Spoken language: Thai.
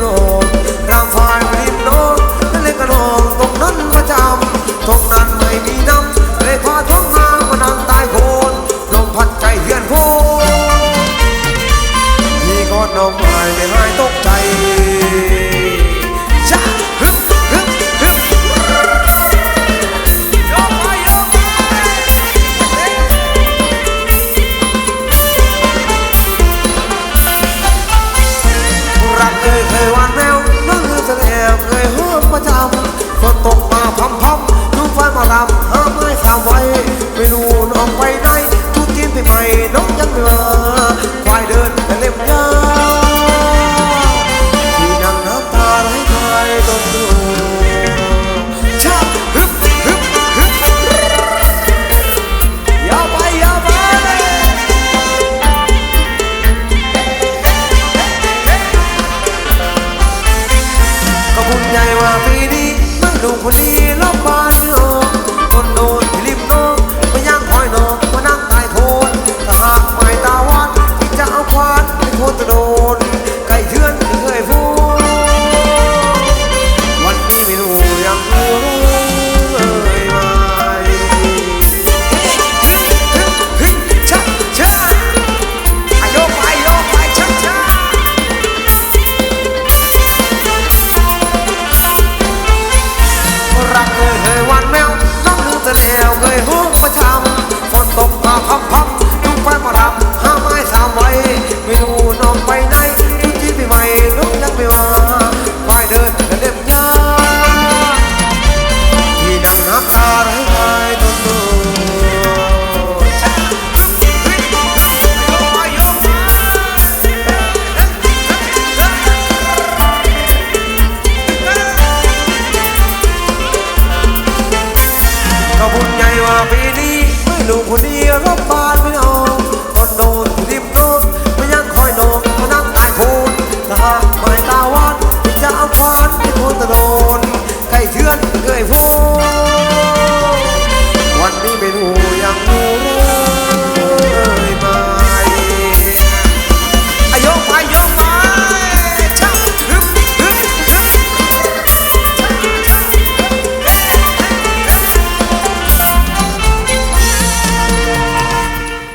โลกรางกายไม่หิมโนั่นเลยกระโหลกตรงนั้นประจำตรงนั้นไม่มีน้ำเลยพาท้องมามานอนตายโหนลมพัดใจเฮือนโพที่กอดน้องไม้ คุณใหญ่ว่าปีนี้มึงดูคนดี